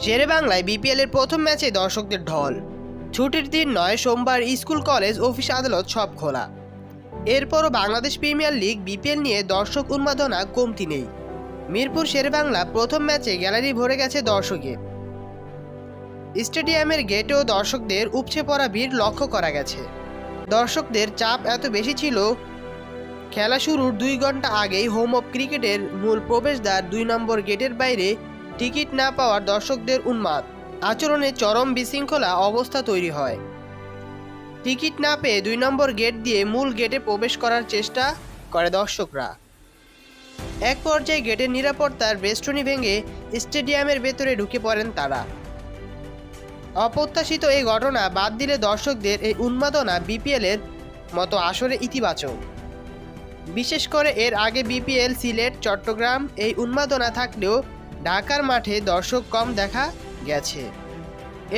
শেরে বাংলায় বিপিএল এর প্রথম ম্যাচে দর্শকদের ঢল। ছুটির দিন নয়, সোমবার স্কুল, কলেজ, অফিস, আদালত সব খোলা। এরপরও বাংলাদেশ প্রিমিয়ার লিগ বিপিএল নিয়ে দর্শক উন্মাদনা কমতি নেই। মিরপুর শেরে বাংলা প্রথম ম্যাচে গ্যালারি ভরে গেছে দর্শকে। স্টেডিয়ামের গেটেও দর্শকদের উপচে পড়া ভিড় লক্ষ্য করা গেছে। দর্শকদের চাপ এত বেশি ছিল, খেলা শুরুর দুই ঘণ্টা আগেই হোম অফ ক্রিকেটের মূল প্রবেশদ্বার দুই নম্বর গেটের বাইরে টিকিট না পাওয়ার দর্শকদের উন্মাদ। আচরণে চরম বিশৃঙ্খলা অবস্থা তৈরি হয়। টিকিট না পেয়ে দুই নম্বর গেট দিয়ে মূল গেটে প্রবেশ করার চেষ্টা করে দর্শকরা। এক পর্যায়ে গেটের নিরাপত্তার বেষ্টনী ভেঙে স্টেডিয়ামের ভেতরে ঢুকে পড়েন তারা। অপ্রত্যাশিত এই ঘটনা বাদ দিলে দর্শকদের এই উন্মাদনা বিপিএলের মতো আসরে ইতিবাচক। বিশেষ করে এর আগে বিপিএল, সিলেট, চট্টগ্রাম এই উন্মাদনা থাকলেও ঢাকার মাঠে দর্শক কম দেখা গেছে।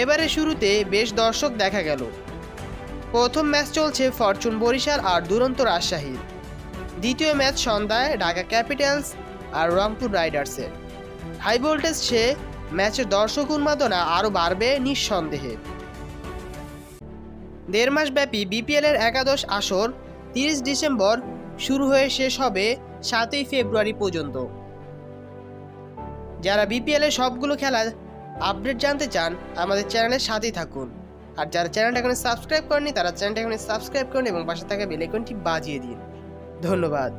এবারে শুরুতে বেশ দর্শক দেখা গেল। প্রথম ম্যাচ চলছে ফরচুন বরিশাল আর দুরন্ত রাজশাহীর। দ্বিতীয় ম্যাচ সন্ধ্যায় ঢাকা ক্যাপিটালস আর রংপুর রাইডার্সের হাই ভোল্টেজ সে ম্যাচের দর্শক উন্মাদনা আরও বাড়বে নিঃসন্দেহে। দেড় মাস ব্যাপী বিপিএল এর একাদশ আসর তিরিশ ডিসেম্বর শুরু হয়ে শেষ হবে সাতই ফেব্রুয়ারি পর্যন্ত। যারা বিপিএল এর সবগুলো খেলা আপডেট জানতে চান, আমাদের চ্যানেলের সাথেই থাকুন। আর যারা চ্যানেলটা এখনও সাবস্ক্রাইব করেনি তারা চ্যানেলটা এখনও সাবস্ক্রাইব করুন এবং পাশে থাকা বেল আইকনটি বাজিয়ে দিন। ধন্যবাদ।